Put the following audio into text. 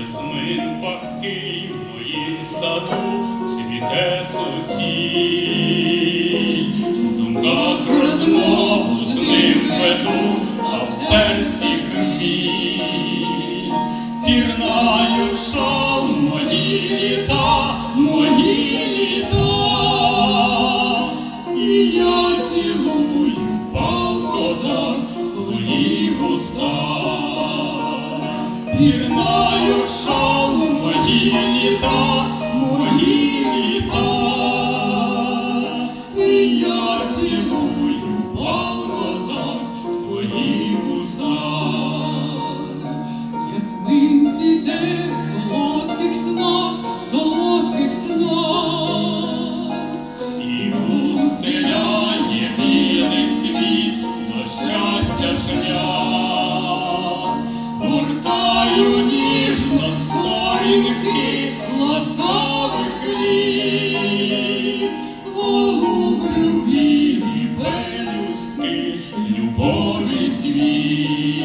ясмин пахкий в моїм саду цвіте суціль. В думках розмову з ним веду, а в серці хміль. Вірнаю шал мої літа, мої літа, і я цілу. You.